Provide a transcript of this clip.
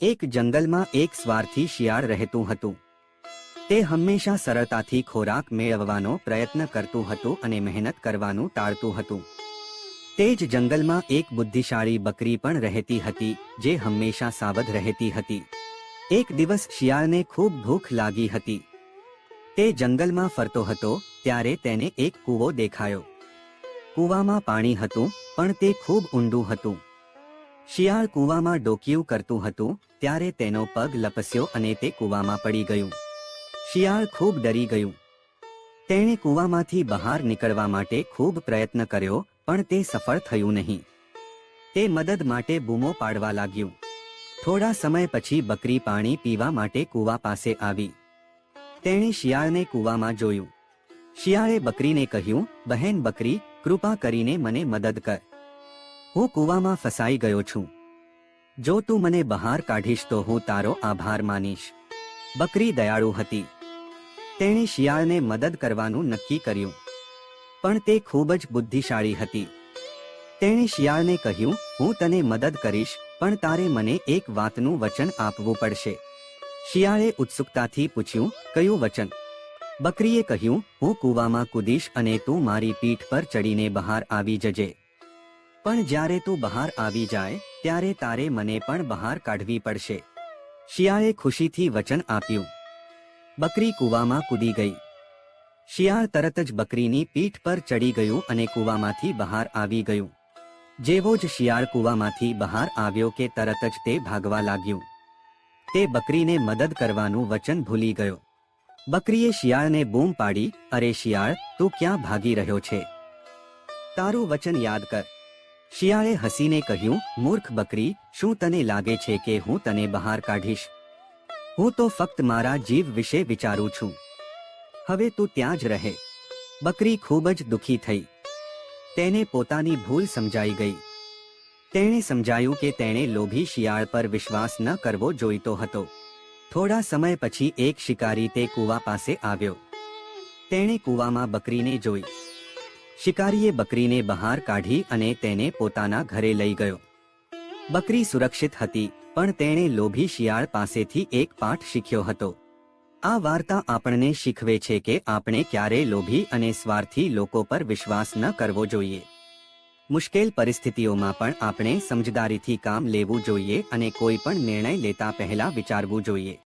એક જંગલમાં એક સ્વાર્થી શિયાળ રહેતું હતું. તે હંમેશા સરળતાથી ખોરાક મેળવવાનો પ્રયત્ન કરતું હતું અને મહેનત કરવાનું ટાળતું હતું. તે જ જંગલમાં એક બુદ્ધિશાળી બકરી પણ રહેતી હતી, જે હંમેશા સાવધ રહેતી હતી. એક દિવસ શિયાળને ખૂબ ભૂખ લાગી હતી. તે જંગલમાં ફરતો હતો, ત્યારે તેને એક કૂવો દેખાયો. કૂવામાં પાણી હતું, પણ તે ખૂબ ઊંડું હતું. શિયાળ કૂવામાં ડોકિયું કરતું હતું, ત્યારે તેનો પગ લપસ્યો અને તે કૂવામાં પડી ગયું. શિયાળ ખૂબ ડરી ગયું. તેણે કૂવામાંથી બહાર નીકળવા માટે ખૂબ પ્રયત્ન કર્યો, પણ તે સફળ થયું નહીં. તે મદદ માટે બૂમો પાડવા લાગ્યું. થોડા સમય પછી બકરી પાણી પીવા માટે કૂવા પાસે આવી. તેણે શિયાળને કૂવામાં જોયું. શિયાળે બકરીને કહ્યું, બહેન બકરી, કૃપા કરીને મને મદદ કર. હું કૂવામાં ફસાઈ ગયો છું. જો તું મને બહાર કાઢીશ તો હું તારો આભાર માનીશ. બકરી દયાળુ હતી. તેણે શિયાળને મદદ કરવાનું નક્કી કર્યું. પણ તે ખૂબ જ બુદ્ધિશાળી હતી. તેણે શિયાળને કહ્યું, હું તને મદદ કરીશ, પણ તારે મને એક વાતનું વચન આપવું પડશે. શિયાળે ઉત્સુકતાથી પૂછ્યું, કયું વચન? બકરીએ કહ્યું, હું કૂવામાં કૂદીશ અને તું મારી પીઠ પર ચડીને બહાર આવી જજે. પણ જ્યારે તું બહાર આવી જાય, ત્યારે તારે મને પણ બહાર કાઢવી પડશે. શિયાળે ખુશીથી વચન આપ્યું. બકરી કૂવામાં કૂદી ગઈ. શિયાળ તરત જ બકરીની પીઠ પર ચડી ગયું અને કૂવામાંથી બહાર આવી ગયું. જેવો જ શિયાળ કૂવામાંથી બહાર આવ્યો કે તરત જ તે ભાગવા લાગ્યું. તે બકરીને મદદ કરવાનું વચન ભૂલી ગયો. બકરીએ શિયાળને બૂમ પાડી, અરે શિયાળ, તું ક્યાં ભાગી રહ્યો છે? તારું વચન યાદ કર. શિયાળે હસીને કહ્યું, મૂર્ખ બકરી, શું તને લાગે છે કે હું તને બહાર કાઢીશ? હું તો ફક્ત મારા જીવ વિશે વિચારું છું. હવે તું ત્યાં જ રહે. બકરી ખૂબ જ દુખી થઈ. તેને પોતાની ભૂલ સમજાઈ ગઈ. તેણે સમજાયું કે તેણે લોભી શિયાળ પર વિશ્વાસ ન કરવો જોઈતો હતો. થોડા સમય પછી એક શિકારી તે કૂવા પાસે આવ્યો. તેણે કૂવામાં બકરીને જોઈ. શિકારીએ બકરીને બહાર કાઢી અને તેને પોતાના ઘરે લઈ ગયો. બકરી સુરક્ષિત હતી, પણ તેણે લોભી શિયાળ પાસેથી એક પાઠ શીખ્યો હતો. આ વાર્તા આપણને શીખવે છે કે આપણે ક્યારે લોભી અને સ્વાર્થી લોકો પર વિશ્વાસ ન કરવો જોઈએ. મુશ્કેલ પરિસ્થિતિઓમાં પણ આપણે સમજદારીથી કામ લેવું જોઈએ અને કોઈ પણ નિર્ણય લેતા પહેલા વિચારવું જોઈએ.